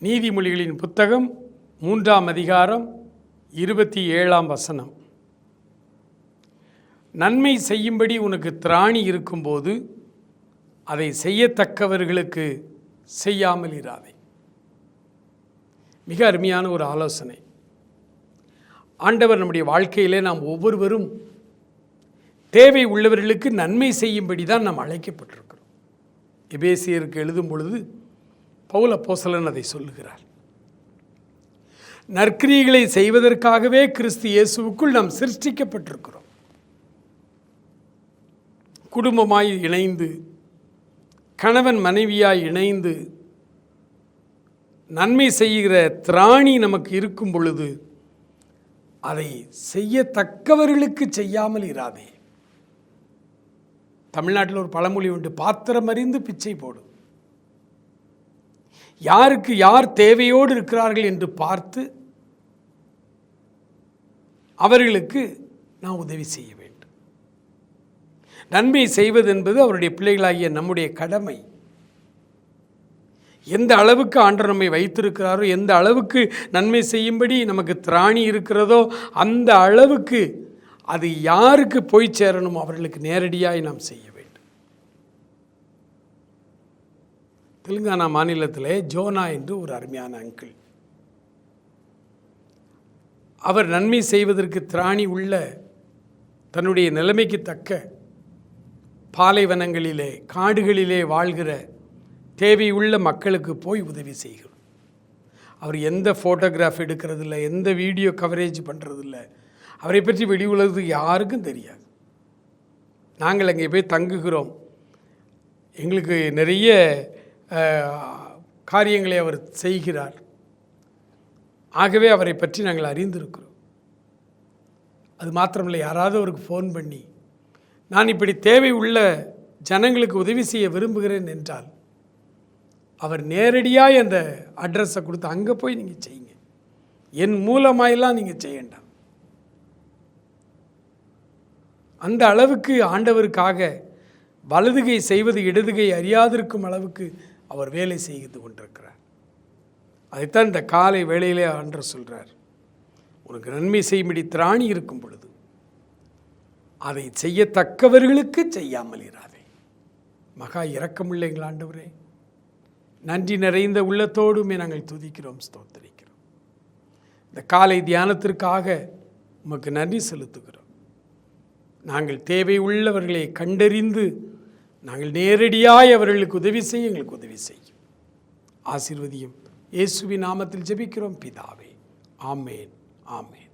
நீதிமொழிகளின் புத்தகம் மூன்றாம் அதிகாரம் இருபத்தி ஏழாம் வசனம். நன்மை செய்யும்படி உனக்கு திராணி இருக்கும்போது அதை செய்யத்தக்கவர்களுக்கு செய்யாமல் இராதே. மிக அருமையான ஒரு ஆலோசனை. ஆண்டவர் நம்முடைய வாழ்க்கையிலே நாம் ஒவ்வொருவரும் தேவை உள்ளவர்களுக்கு நன்மை செய்யும்படி தான் நாம் அழைக்கப்பட்டிருக்கிறோம். எபேசியருக்கு எழுதும் பொழுது பவுல போசலன் அதை சொல்லுகிறார். நற்கிரிகளை செய்வதற்காகவே கிறிஸ்து இயேசுவுக்குள் நாம் சிருஷ்டிக்கப்பட்டிருக்கிறோம். குடும்பமாய் இணைந்து கணவன் மனைவியாய் இணைந்து நன்மை செய்கிற திராணி நமக்கு இருக்கும் பொழுது அதை செய்யத்தக்கவர்களுக்கு செய்யாமல் இராதே. தமிழ்நாட்டில் ஒரு பழமொழி உண்டு பாத்திரம் அறிந்து பிச்சை போடும். யாருக்கு யார் தேவையோடு இருக்கிறார்கள் என்று பார்த்து அவர்களுக்கு நான் உதவி செய்ய வேண்டும். நன்மை செய்வது என்பது அவருடைய பிள்ளைகளாகிய நம்முடைய கடமை. எந்த அளவுக்கு ஆண்டர் நம்மை வைத்திருக்கிறாரோ எந்த அளவுக்கு நன்மை செய்யும்படி நமக்கு திராணி இருக்கிறதோ அந்த அளவுக்கு அது யாருக்கு போய் சேரணும் அவர்களுக்கு நேரடியாய் நாம் செய்ய வேண்டும். தெலுங்கானா மாநிலத்திலே ஜோனா என்று ஒரு அருமையான அங்கிள் அவர் நன்மை செய்வதற்கு திராணி உள்ள தன்னுடைய நிலைமைக்கு தக்க பாலைவனங்களிலே காடுகளிலே வாழ்கிற தேவையுள்ள மக்களுக்கு போய் உதவி செய்கிறோம் அவர் எந்த ஃபோட்டோகிராஃப் எடுக்கிறதில்ல எந்த வீடியோ கவரேஜ் பண்ணுறதில்ல அவரை பற்றி வெளி உலகத்துக்கு யாருக்கும் தெரியாது. நாங்கள் அங்கே போய் தங்குகிறோம். எங்களுக்கு நிறைய காரியங்களை அவர் செய்கிறார். ஆகவே அவரை பற்றி நாங்கள் அறிந்திருக்கிறோம். அது மாத்திரமில்லை யாராவது அவருக்கு ஃபோன் பண்ணி நான் இப்படி தேவை உள்ள ஜனங்களுக்கு உதவி செய்ய விரும்புகிறேன் என்றால் அவர் நேரடியாக அந்த அட்ரஸை கொடுத்து அங்கே போய் நீங்கள் செய்யுங்க. என் மூலமாயெல்லாம் நீங்கள் செய்யண்டாம் அந்த அளவுக்கு ஆண்டவருக்காக வலதுகை செய்வது இடதுகை அறியாதிருக்கும் அளவுக்கு அவர் வேலை செய்து கொண்டிருக்கிறார். அதைத்தான் இந்த காலை வேளையிலே ஆண்டர் சொல்கிறார் உனக்கு நன்மை செய்யும்படி திராணி இருக்கும் பொழுது அதை செய்யத்தக்கவர்களுக்கு செய்யாமல் இராதே. மகா இறக்கமில்லை எங்கள் ஆண்டவரே. நன்றி நிறைந்த உள்ளத்தோடுமே நாங்கள் துதிக்கிறோம் ஸ்தோத்தரிக்கிறோம். இந்த காலை தியானத்திற்காக உமக்கு நன்றி செலுத்துகிறோம். நாங்கள் தேவை உள்ளவர்களை கண்டறிந்து நாங்கள் நேரடியாய் அவர்களுக்கு உதவி செய்ய எங்களுக்கு உதவி செய்யும். ஆசீர்வதியும். இயேசுவின் நாமத்தில் ஜெபிக்கிறோம். பிதாவே ஆமேன் ஆமேன்.